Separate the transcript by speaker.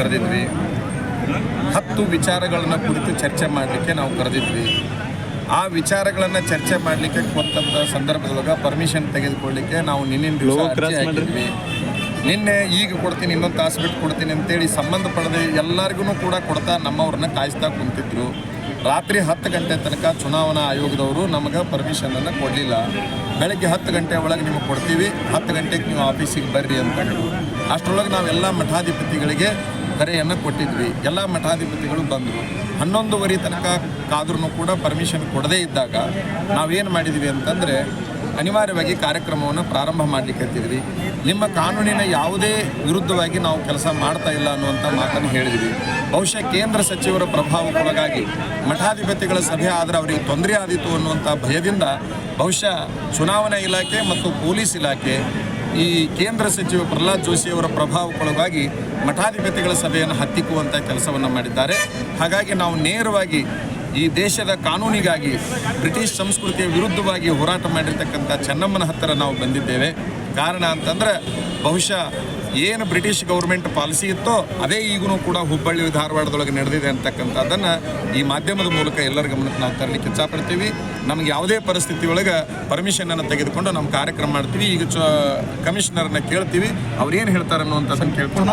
Speaker 1: ಕರೆದಿದ್ವಿ. ಹತ್ತು ವಿಚಾರಗಳನ್ನು ಕುರಿತು ಚರ್ಚೆ ಮಾಡಲಿಕ್ಕೆ ನಾವು ಕರೆದಿದ್ವಿ. ಆ ವಿಚಾರಗಳನ್ನು ಚರ್ಚೆ ಮಾಡಲಿಕ್ಕೆ ಕೊಟ್ಟಂಥ ಸಂದರ್ಭದೊಳಗೆ ಪರ್ಮಿಷನ್ ತೆಗೆದುಕೊಳ್ಳಿಕ್ಕೆ ನಾವು ನಿನ್ನಿನ ದಿವಸ ಅರ್ಜಿ ಹಾಕಿದ್ವಿ. ನಿನ್ನೆ ಈಗ ಕೊಡ್ತೀನಿ ಇನ್ನೊಂದು ತಾಸು ಬಿಟ್ಟು ಕೊಡ್ತೀನಿ ಅಂತೇಳಿ ಸಂಬಂಧಪಡದೆ ಎಲ್ಲರಿಗೂ ಕೂಡ ಕೊಡ್ತಾ ನಮ್ಮವ್ರನ್ನ ಕಾಯಿಸ್ತಾ ಕುಂತಿದ್ರು. ರಾತ್ರಿ ಹತ್ತು ಗಂಟೆ ತನಕ ಚುನಾವಣಾ ಆಯೋಗದವರು ನಮಗೆ ಪರ್ಮಿಷನನ್ನು ಕೊಡಲಿಲ್ಲ. ಬೆಳಗ್ಗೆ ಹತ್ತು ಗಂಟೆ ಒಳಗೆ ನಿಮಗೆ ಕೊಡ್ತೀವಿ. ಹತ್ತು ಗಂಟೆಗೆ ನೀವು ಆಫೀಸಿಗೆ ಬರ್ರಿ ಅಂತ ಹೇಳಿದ್ರು ಅಷ್ಟರೊಳಗೆ ನಾವೆಲ್ಲ ಮಠಾಧಿಪತಿಗಳಿಗೆ ಕರೆಯನ್ನು ಕೊಟ್ಟಿದ್ವಿ. ಎಲ್ಲ ಮಠಾಧಿಪತಿಗಳು ಬಂದರು. ಹನ್ನೊಂದುವರೆ ತನಕ ಕಾದ್ರೂ ಕೂಡ ಪರ್ಮಿಷನ್ ಕೊಡದೇ ಇದ್ದಾಗ ನಾವೇನು ಮಾಡಿದ್ವಿ ಅಂತಂದರೆ ಅನಿವಾರ್ಯವಾಗಿ ಕಾರ್ಯಕ್ರಮವನ್ನು ಪ್ರಾರಂಭ ಮಾಡಲಿಕ್ಕೆ ಹತ್ತಿದ್ವಿ ನಿಮ್ಮ ಕಾನೂನಿನ ಯಾವುದೇ ವಿರುದ್ಧವಾಗಿ ನಾವು ಕೆಲಸ ಮಾಡ್ತಾ ಇಲ್ಲ ಅನ್ನುವಂಥ ಮಾತನ್ನು ಹೇಳಿದ್ವಿ. ಬಹುಶಃ ಕೇಂದ್ರ ಸಚಿವರ ಪ್ರಭಾವಕ್ಕೊಳಗಾಗಿ ಮಠಾಧಿಪತಿಗಳ ಸಭೆ ಆದರೆ ಅವರಿಗೆ ತೊಂದರೆ ಆದೀತು ಅನ್ನುವಂಥ ಭಯದಿಂದ ಬಹುಶಃ ಚುನಾವಣಾ ಇಲಾಖೆ ಮತ್ತು ಪೊಲೀಸ್ ಇಲಾಖೆ ಈ ಕೇಂದ್ರ ಸಚಿವ ಪ್ರಹ್ಲಾದ್ ಜೋಶಿಯವರ ಪ್ರಭಾವಕ್ಕೊಳಗಾಗಿ ಮಠಾಧಿಪತಿಗಳ ಸಭೆಯನ್ನು ಹತ್ತಿಕ್ಕುವಂಥ ಕೆಲಸವನ್ನು ಮಾಡಿದ್ದಾರೆ. ಹಾಗಾಗಿ ನಾವು ನೇರವಾಗಿ ಈ ದೇಶದ ಕಾನೂನಿಗಾಗಿ ಬ್ರಿಟಿಷ್ ಸಂಸ್ಕೃತಿಯ ವಿರುದ್ಧವಾಗಿ ಹೋರಾಟ ಮಾಡಿರ್ತಕ್ಕಂಥ ಚೆನ್ನಮ್ಮನ ಹತ್ತಿರ ನಾವು ಬಂದಿದ್ದೇವೆ. ಕಾರಣ ಅಂತಂದ್ರೆ ಬಹುಶಃ ಏನು ಬ್ರಿಟಿಷ್ ಗೌರ್ಮೆಂಟ್ ಪಾಲಿಸಿ ಇತ್ತೋ ಅದೇ ಈಗೂ ಕೂಡ ಹುಬ್ಬಳ್ಳಿ ಧಾರವಾಡದೊಳಗೆ ನಡೆದಿದೆ ಅಂತಕ್ಕಂಥದ್ದನ್ನು ಈ ಮಾಧ್ಯಮದ ಮೂಲಕ ಎಲ್ಲರ ಗಮನಕ್ಕೆ ನಾವು ತರಲಿಕ್ಕೆ ಇಚ್ಛಪಡ್ತೀವಿ. ನಮ್ಗೆ ಯಾವುದೇ ಪರಿಸ್ಥಿತಿ ಒಳಗೆ ಪರ್ಮಿಷನನ್ನು ತೆಗೆದುಕೊಂಡು ನಮ್ಮ ಕಾರ್ಯಕ್ರಮ ಮಾಡ್ತೀವಿ. ಈಗ ಚ ಕಮಿಷನರ್ನ ಕೇಳ್ತೀವಿ. ಅವ್ರು ಏನು ಹೇಳ್ತಾರೆ ಅನ್ನುವಂಥದ್ದನ್ನು ಕೇಳ್ಕೊಂಡು